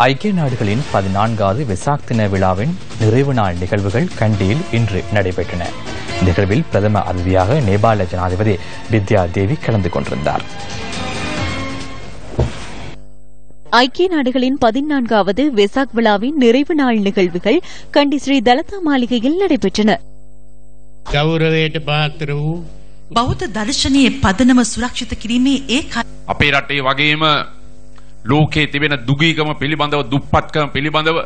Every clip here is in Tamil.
ஐக்கிய நாடுகளின் பதினான்காவது வெசாக் தின விழாவின் நிறைவு நாள் நிகழ்வுகள் கண்டியில் இன்று நடைபெற்றன நிகழ்வில் பிரதம அதிதியாக நேபாள ஜனாதிபதி வித்யா தேவி கலந்து கொண்டிருந்தார் ஐக்கிய நாடுகளின் பதினான்காவது வெசாக் விழாவின் நிறைவு நாள் நிகழ்வுகள் கண்டி ஸ்ரீ தலதா மாளிகையில் நடைபெற்றன ගෞරවයට පාත්‍ර වූ බෞද්ධ දර්ශනයේ පදනම සුරක්ෂිත කිරීමේ ඒ අපේ රටේ වගේම லோகே திவென துகீகம் பிலிபந்தவ துப்பத்கம் பிலிபந்தவ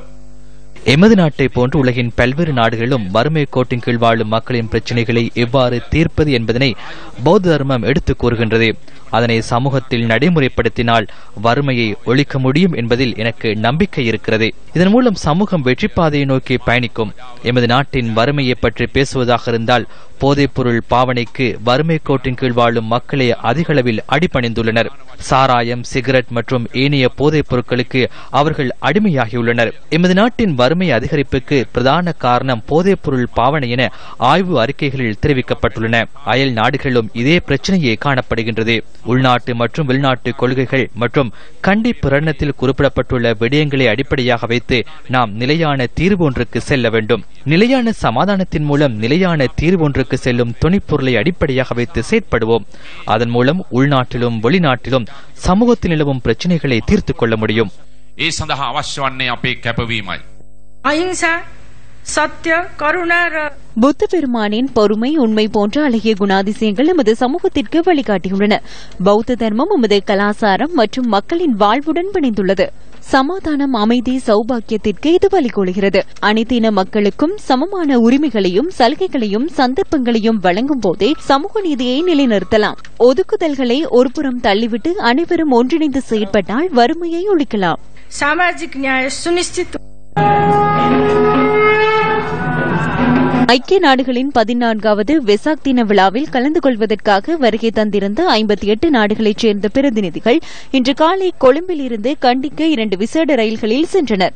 எமது நாட்டை போன்று உலகின் பல்வேறு நாடுகளிலும் வறுமை கோட்டின் கீழ் வாழும் மக்களின் பிரச்சனைகளை எவ்வாறு தீர்ப்பது என்பதனை பௌத்த தர்மம் எடுத்துக் கூறுகின்றது. அதனை சமூகத்தில் நடைமுறைப்படுத்தினால் வறுமையை ஒழிக்க முடியும் என்பதில் எனக்கு நம்பிக்கை இருக்கிறது. இதன் மூலம் சமூகம் வெற்றி பாதையை நோக்கி பயணிக்கும். எமது நாட்டின் வறுமையை பற்றி பேசுவதாக இருந்தால் போதைப்பொருள் பாவனைக்கு வறுமை கோட்டின் கீழ் வாழும் மக்களே அதிகளவில் அடிபணிந்துள்ளனர். சாராயம் சிகரெட் மற்றும் ஏனைய போதைப் பொருட்களுக்கு அவர்கள் அடிமையாகியுள்ளனர். எமது நாட்டின் வறுமை அதிகரிப்புக்கு பிரதான காரணம் போதைப்பொருள் பாவனை என ஆய்வு அறிக்கைகளில் தெரிவிக்கப்பட்டுள்ளன. அயல் நாடுகளிலும் இதே பிரச்சனையே காணப்படுகின்றது. உள்நாட்டு மற்றும் வெளிநாட்டு கொள்கைகள் மற்றும் கண்டி பிரகடனத்தில் குறிப்பிடப்பட்டுள்ள விடயங்களை அடிப்படையாக வைத்து நாம் நிலையான தீர்வு ஒன்றுக்கு செல்ல வேண்டும் நிலையான சமாதானத்தின் மூலம் நிலையான தீர்வு ஒன்றுக்கு செல்லும் துணைப்பொருளை அடிப்படையாக வைத்து செயற்படுவோம் அதன் மூலம் உள்நாட்டிலும் வெளிநாட்டிலும் சமூகத்தில் நிலவும் பிரச்சனைகளை தீர்த்துக் கொள்ள முடியும் ඒ සඳහා අවශ්‍ය වන්නේ අපේ කැපවීමයි. අහිංසා சத்ய கருணர் புத்த பெருமானின் பொறுமை உண்மை போன்ற அழகிய குணாதிசயங்கள் நமது சமூகத்திற்கு வழிகாட்டியுள்ளன. பௌத்த தர்மம் நமது கலாச்சாரம் மற்றும் மக்களின் வாழ்வுடன் பிணைந்துள்ளது. சமாதானம் அமைதி சௌபாக்கியத்திற்கு இது வழிகொள்கிறது அனைத்து மக்களுக்கும் சமமான உரிமைகளையும் சலுகைகளையும் சந்தர்ப்பங்களையும் வழங்கும் போதே சமூக நீதியை நிலைநிறுத்தலாம். ஒதுக்குதல்களை ஒருபுறம் தள்ளிவிட்டு அனைவரும் ஒன்றிணைந்து செயற்பட்டால் வறுமையை ஒழிக்கலாம். சாமாஜிக் நியாய சுனிஷ்டித் ஐக்கிய நாடுகளின் பதினான்காவது வெசாக் தின விழாவில் கலந்து கொள்வதற்காக வருகை தந்திருந்த ஐம்பத்தி எட்டு நாடுகளைச் சேர்ந்த பிரதிநிதிகள் இன்று காலை கொழும்பில் இருந்து கண்டிக்கு இரண்டு விசேட ரயில்களில் சென்றனர்.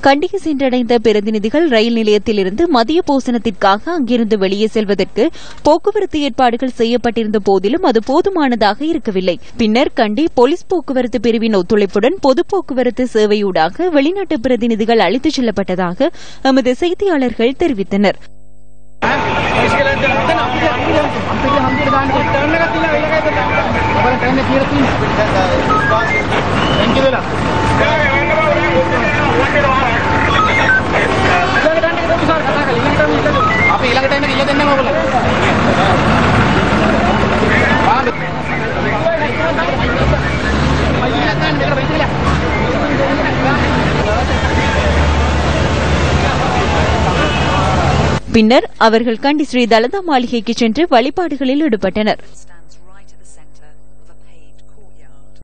கண்டிகை சென்றடைந்த பிரதிநிதிகள் ரயில் நிலையத்திலிருந்து மதிய போசனத்திற்காக அங்கிருந்து வெளியே செல்வதற்கு போக்குவரத்து ஏற்பாடுகள் செய்யப்பட்டிருந்த போதிலும் அது போதுமானதாக இருக்கவில்லை. பின்னர் கண்டி போலீஸ் போக்குவரத்து பிரிவின் ஒத்துழைப்புடன் பொது போக்குவரத்து சேவையூடாக வெளிநாட்டு பிரதிநிதிகள் அழைத்துச் செல்லப்பட்டதாக எமது செய்தியாளர்கள் தெரிவித்தனர். பின்னர் அவர்கள் கண்டி ஸ்ரீ தலதா மாளிகைக்கு சென்று வழிபாடுகளில் ஈடுபட்டனர்.